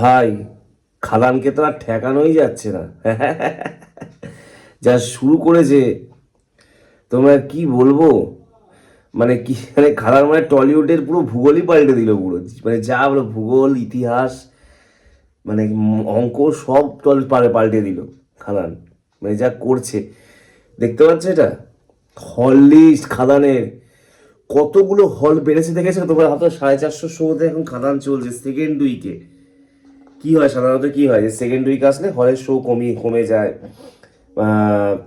ভাই, খাদানকে তো আর ঠেকানোই যাচ্ছে না। যা শুরু করেছে, তোমরা কি বলব? মানে কি মানে খাদান মানে টলিউডের পুরো ভূগোলই পাল্টে দিল পুরো। মানে যা বলো, ভূগোল, ইতিহাস মানে অঙ্ক সব টল পাল্টে দিল খাদান। মানে যা করছে। দেখতে পাচ্ছ এটা? হল লিস্ট খাদানের। কতগুলো হল বেড়েছে দেখেছ? তোমার হাতে সাড়ে চারশো শোতে এখন খাদান চলছে, সেকেন্ড উইকে। কি হয় সাধারণত কি হয়? যে সেকেন্ড উইক আসলে হলের শো কমিয়ে কমে যায়।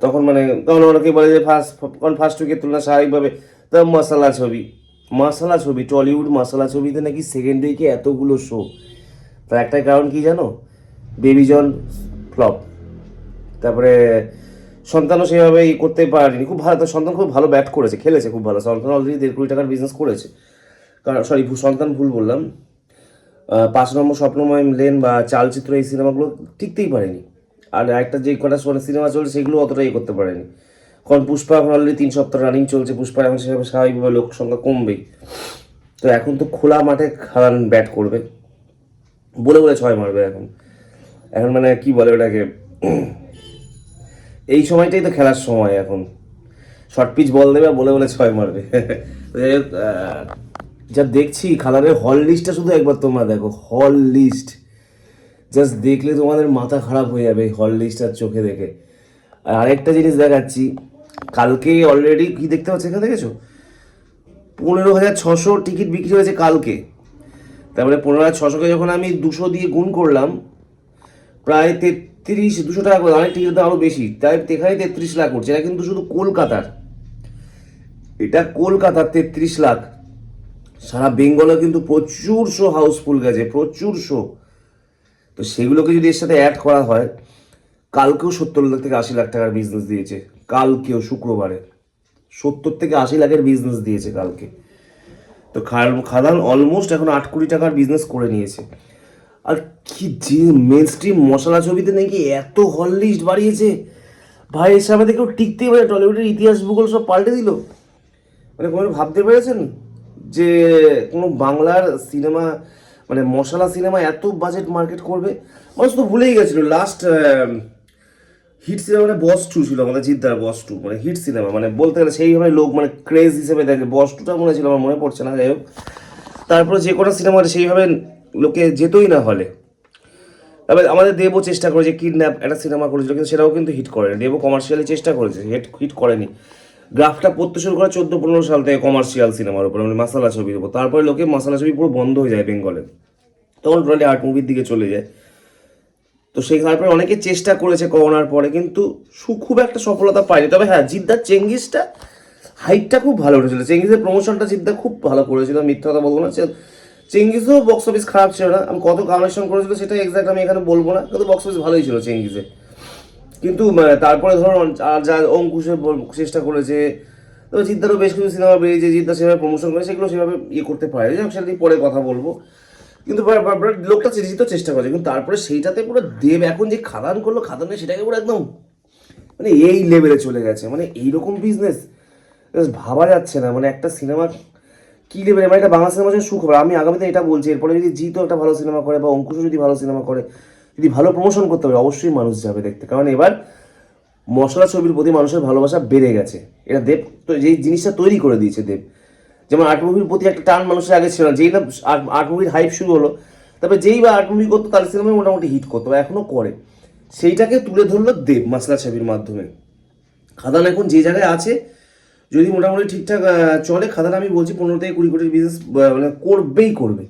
তখন মানে তখন অনেকে বলে যে ফার্স্ট কারণ ফার্স্ট উইকের তুলনা স্বাভাবিকভাবে তো মশালা ছবি। মশালা ছবি টলিউড মশালা ছবিতে নাকি সেকেন্ড উইকে এতগুলো শো তার একটাই কারণ কি জানো? বেবিজন ফ্লপ তারপরে সন্তানও সেভাবে ই করতে পারেনি। খুব ভালো সন্তান খুব ভালো ব্যাট করেছে, খেলেছে খুব ভালো। সন্তান অলরেডি দেড় কোটি টাকার বিজনেস করেছে। কারণ সরি সন্তান ভুল বললাম। পাঁচ নম্বর স্বপ্নময় লেন বা চালচিত্র এই সিনেমাগুলো টিকতেই পারেনি। আর একটা যে কটা সিনেমা চলছে সেগুলো অতটা ইয়ে করতে পারেনি। কারণ পুষ্পা এখন অলরেডি তিন সপ্তাহ রানিং চলছে, পুষ্পা এখন সেভাবে স্বাভাবিকভাবে লোক সংখ্যা কমবেই। তো এখন তো খোলা মাঠে খারান ব্যাট করবে। বলে বলে ছয় মারবে এখন। এখন মানে কি বলে ওটাকে? এই সময়টাই তো খেলার সময় এখন। শর্ট পিচ বল দেবে, বলে বলে ছয় মারবে। যা দেখছি খালারের হল লিস্টটা শুধু একবার তোমরা দেখো হল লিস্ট জাস্ট দেখলে তোমাদের মাথা খারাপ হয়ে যাবে হল লিস্টটার চোখে দেখে। আর আরেকটা জিনিস দেখাচ্ছি, কালকে অলরেডি কি দেখতে পাচ্ছ এখানে দেখেছ? পনেরো হাজার ছশো টিকিট বিক্রি হয়েছে কালকে। তারপরে পনেরো হাজার ছশোকে যখন আমি দুশো দিয়ে গুণ করলাম, প্রায় তেত্রিশ, দুশো টাকা করে, অনেক টিকিট দাম আরও বেশি, তাই এখানে তেত্রিশ লাখ করছে। এটা কিন্তু শুধু কলকাতার। এটা কলকাতার তেত্রিশ লাখ। সারা বেঙ্গলে কিন্তু প্রচুর শো হাউসফুল গেছে, প্রচুর শো তো সেগুলোকে যদি এর সাথে অ্যাড করা হয়, কালকেও সত্তর লাখ থেকে আশি লাখ টাকার বিজনেস দিয়েছে, কালকেও, শুক্রবারে। সত্তর থেকে আশি লাখের বিজনেস দিয়েছে কালকে। তো খাদান অলমোস্ট এখন আট কোটি টাকার বিজনেস করে নিয়েছে। আর কি যে মেন স্ট্রিম মশলা ছবিতে নাকি এত হল লিস্ট বাড়িয়েছে। ভাই, এর সামনে কেউ টিকতেই পারে টলিউডের ইতিহাস ভূগোল সব পাল্টে দিল। মানে কোনো ভাবতে পেরেছেন? যে কোনো বাংলার সিনেমা মানে মশলা সিনেমা এত বাজেট মার্কেট করবে, মানুষ তো ভুলেই গেছিল। লাস্ট হিট সিনেমা মানে বস টু ছিল আমাদের জিদ্দার বস টু মানে হিট সিনেমা মানে বলতে গেলে সেইভাবে লোক মানে ক্রেজ হিসেবে দেখে। বস টুটা মনে ছিল, আমার মনে পড়ছে না, যাই হোক। তারপরে যে কোনো সিনেমা সেইভাবে লোকে যেতই না হলে। তবে আমাদের দেবও চেষ্টা করেছে কিডন্যাপ একটা সিনেমা করেছিল, কিন্তু সেটাও কিন্তু হিট করেনি। দেবও কমার্শিয়ালি চেষ্টা করেছে হিট হিট করেনি। গ্রাফটা পড়তে শুরু করে চোদ্দ পনেরো সাল থেকে কমার্শিয়াল সিনেমার উপরে। মানে মশালা ছবির উপর। তারপরে লোকে মশালা ছবি পুরো বন্ধ হয়ে যায় বেঙ্গলে। তখন টোটালি আর্ট মুভির দিকে চলে যায়। তো সেই তারপরে অনেকে চেষ্টা করেছে করোনার পরে, কিন্তু খুব একটা সফলতা পায়নি। তবে হ্যাঁ জিদ্দার চেঙ্গিসটা হাইটটা খুব ভালো উঠেছিল চেঙ্গিসের প্রমোশনটা জিদ্দা খুব ভালো করেছিল। মিথ্যা কথা বলব না। চেঙ্গিসও বক্স অফিস খারাপ ছিল না। আমি কত কালেকশন করেছিল সেটা এক্সাক্ট আমি এখানে বলব না। কিন্তু বক্স অফিস ভালোই ছিল চেঙ্গিসে কিন্তু তারপরে ধরো আর যা অঙ্কুশে বল- চেষ্টা করেছে তবে জিদ্দারও বেশ কিছু সিনেমা বেরিয়েছে জিদ্দা সেভাবে প্রমোশন করে সেগুলো সেভাবে ইয়ে করতে পারে। যাই হোক, সেটা নিয়ে পরে কথা বলব। কিন্তু লোকটা চিন্তিত চেষ্টা করেছে কিন্তু তারপরে সেইটাতে পুরো দেব এখন যে খাদান করল খাদানে সেটাকে পুরো একদম মানে এই লেভেলে চলে গেছে। মানে এইরকম বিজনেস ভাবা যাচ্ছে না। মানে একটা সিনেমা কি লেভেলে মানে একটা বাংলা সিনেমা যে সুখবর। আমি আগামীতে এটা বলছি এরপরে যদি জিতও একটা ভালো সিনেমা করে বা অঙ্কুশও যদি ভালো সিনেমা করে যদি ভালো প্রমোশন করতে পারে, অবশ্যই মানুষ যাবে দেখতে। কারণ এবার মশলা ছবির প্রতি মানুষের ভালোবাসা বেড়ে গেছে। এটা দেব, তো যেই জিনিসটা তৈরি করে দিয়েছে দেব। যেমন আর্ট মুভির প্রতি একটা টান মানুষের আগে ছিল না, যেই না আর্ট মুভির হাইপ শুরু হলো তবে যেই বা আর্ট মুভি করতো তার সিনেমায় মোটামুটি হিট করতো এখনও করে। সেইটাকে তুলে ধরলো দেব মশলা ছবির মাধ্যমে। খাদান এখন যে জায়গায় আছে, যদি মোটামুটি ঠিকঠাক চলে, খাদান আমি বলছি পনেরো থেকে কুড়ি কোটির বিজনেস মানে করবেই করবে।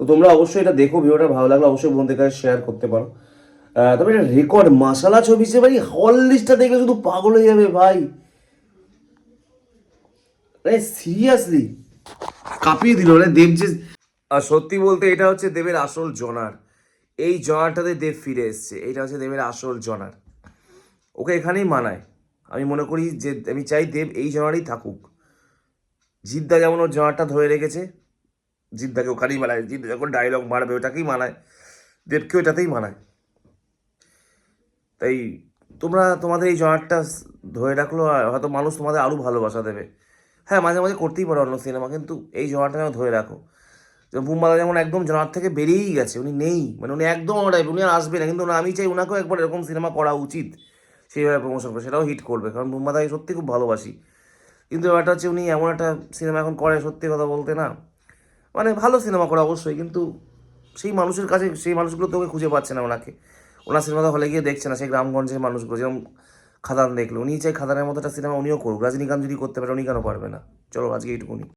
তো তোমরা অবশ্যই এটা দেখো, ভিডিওটা ভালো লাগলে অবশ্যই বন্ধুদের কাছে শেয়ার করতে পারো। তবে এটা রেকর্ড মাসালা ছবি হিসেবে ভাই হল লিস্টটা দেখলে শুধু পাগল হয়ে যাবে ভাই। সিরিয়াসলি কাঁপিয়ে দিল মানে দেব যে আর সত্যি বলতে এটা হচ্ছে দেবের আসল জনার। এই জনারটাতে দেব ফিরে এসছে। এটা হচ্ছে দেবের আসল জনার। ওকে এখানেই মানায়। আমি মনে করি যে, আমি চাই দেব এই জনারই থাকুক। জিদ্দা যেমন ওর জনারটা ধরে রেখেছে জিদ্দাকে ওখানেই মানায় জিদ্দা যখন ডায়লগ মারবে ওটাকেই মানায় দেবকে ওটাতেই মানায়। তাই তোমরা তোমাদের এই জনারটা ধরে রাখল আর হয়তো মানুষ তোমাদের আরও ভালোবাসা দেবে। হ্যাঁ মাঝে মাঝে করতেই পারো অন্য সিনেমা কিন্তু এই জনারটা যেন ধরে রাখো। বুম্বাদা যেমন একদম জানার থেকে বেরিয়েই গেছে উনি নেই মানে উনি একদম type, উনি আর আসবে না কিন্তু আমি চাই ওনাকেও একবার এরকম সিনেমা করা উচিত সেইভাবে প্রমোশন করে সেটাও হিট করবে কারণ বুম্বাদাকে সত্যি খুব ভালোবাসি। কিন্তু ব্যাপারটা হচ্ছে উনি এমন একটা সিনেমা এখন করে সত্যি কথা বলতে না। মানে ভালো সিনেমা করে অবশ্যই, কিন্তু সেই মানুষের কাছে, সেই মানুষগুলো তোকে খুঁজে পাচ্ছে না ওনাকে। ওনার সিনেমাটা হলে গিয়ে দেখছে না, সেই গ্রামগঞ্জের মানুষগুলো, যেরকম খাদান দেখল। উনি চাই খাদানের মতো একটা সিনেমা উনিও করুক। রজনীকান্ত যদি করতে পারে, উনি কেন পারবে না? চলো আজকে এইটুকুনি।